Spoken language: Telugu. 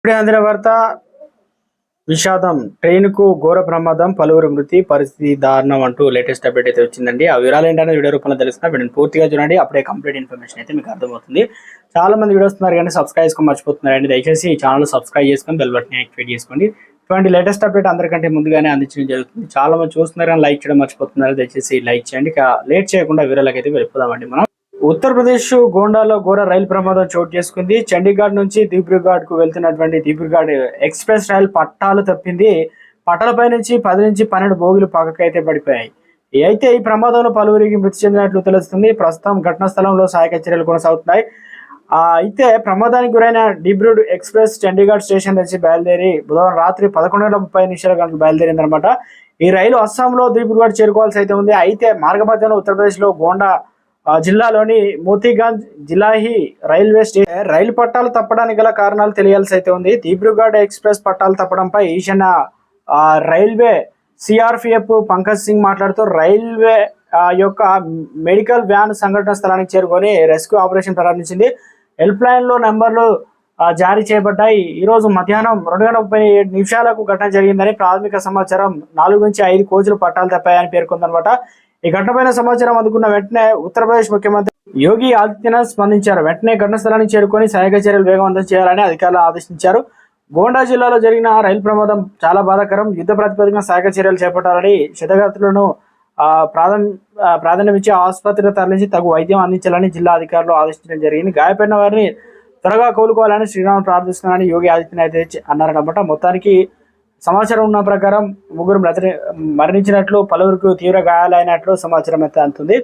ఇప్పుడే అందిన వార్త విషాదం ట్రైన్కు ఘోర ప్రమాదం పలువురు మృతి పరిస్థితి దారుణం అంటూ లేటెస్ట్ అప్డేట్ అయితే వచ్చిందండి. ఆ వివరాలు ఏంటనే వీడియో రూపంలో తెలుసుకున్నా వీడిని పూర్తిగా చూడండి. అప్పుడే కంప్లీట్ ఇన్ఫర్మేషన్ అయితే మీకు అర్థమవుతుంది. చాలా మంది వీడియోస్ ఉన్నారు కానీ సబ్స్క్రైబ్ చేసుకొని మర్చిపోతున్నారండి. దయచేసి ఈ ఛానల్ సబ్స్క్రైబ్ చేసుకొని బెల్ బటన్ యాక్టివేట్ చేసుకోండి. ఇటువంటి లేటెస్ట్ అప్డేట్ అందరికంటే ముందుగానే అందించడం జరుగుతుంది. చాలా మంది చూస్తున్నారు కానీ లైక్ చేయడం మర్చిపోతున్నారు. దయచేసి లైక్ చేయండి. లేట్ చేయకుండా వివరాలకు అయితే వెళ్ళిపోదామండి మనం. ఉత్తరప్రదేశ్ గోండాలో ఘోర రైలు ప్రమాదం చోటు చేసుకుంది. చండీగఢ్ నుంచి దిబ్రూగఢ్కు వెళ్తున్నటువంటి దిబ్రూగఢ్ ఎక్స్ప్రెస్ రైలు పట్టాలు తప్పింది. పట్టాలపై నుంచి పది నుంచి పన్నెండు బోగిలు పక్కకైతే పడిపోయాయి. అయితే ఈ ప్రమాదంలో పలువురికి మృతి చెందినట్లు తెలుస్తుంది. ప్రస్తుతం ఘటనా స్థలంలో సహాయక చర్యలు కొనసాగుతున్నాయి. అయితే ప్రమాదానికి గురైన డిబ్రూడ్ ఎక్స్ప్రెస్ చండీగఢ్ స్టేషన్ నుంచి బయలుదేరి బుధవారం రాత్రి పదకొండు గంటల ముప్పై నిమిషాల గంటలకు బయలుదేరింది అనమాట ఈ రైలు అస్సాంలో దిబ్రూగఢ్ చేరుకోవాల్సి అయితే ఉంది. అయితే మార్గమధ్యంలో ఉత్తరప్రదేశ్లో గోండా జిల్లాలోని మోతీగంజ్ జిలాహి రైల్వే స్టేషన్ రైలు పట్టాలు తప్పడానికి గల కారణాలు తెలియాల్సి అయితే ఉంది. దిబ్రూగఢ్ ఎక్స్ప్రెస్ పట్టాలు తప్పడంపై ఈశాన్య రైల్వే సిఆర్పిఎఫ్ పంకజ్ సింగ్ మాట్లాడుతూ రైల్వే యొక్క మెడికల్ వ్యాన్ సంఘటన స్థలానికి చేరుకొని రెస్క్యూ ఆపరేషన్ ప్రారంభించింది. హెల్ప్ లైన్లో నెంబర్లు జారీ చేయబడ్డాయి. ఈరోజు మధ్యాహ్నం రెండు గంటల ముప్పై ఏడు నిమిషాలకు ఘటన జరిగిందని ప్రాథమిక సమాచారం. నాలుగు నుంచి ఐదు కోచులు పట్టాలు తప్పాయని పేర్కొందనమాట. ఈ ఘటనపైన సమాచారం అందుకున్న వెంటనే ఉత్తరప్రదేశ్ ముఖ్యమంత్రి యోగి ఆదిత్యనాథ్ స్పందించారు. వెంటనే ఘటన స్థలానికి చేరుకొని సహాయక చర్యలు వేగవంతం చేయాలని అధికారులు ఆదేశించారు. గోండా జిల్లాలో జరిగిన రైలు ప్రమాదం చాలా బాధాకరం. యుద్ధ ప్రాతిపదికన సహాయక చర్యలు చేపట్టాలని క్షతగాతులను ప్రాధాన్య ఆ, ప్రాధాన్యమిచ్చి ఆసుపత్రికి తరలించి తగు వైద్యం అందించాలని జిల్లా అధికారులు ఆదేశించడం జరిగింది. గాయపడిన వారిని త్వరగా కోలుకోవాలని శ్రీరామ్ ప్రార్థిస్తున్నారని యోగి ఆదిత్యనాథ్ అయితే మొత్తానికి సమాచారం ఉన్న ప్రకారం ముగ్గురు మరణించినట్లు పలువురికి తీవ్ర గాయాలైనట్లు సమాచారం అయితే అందుతుంది.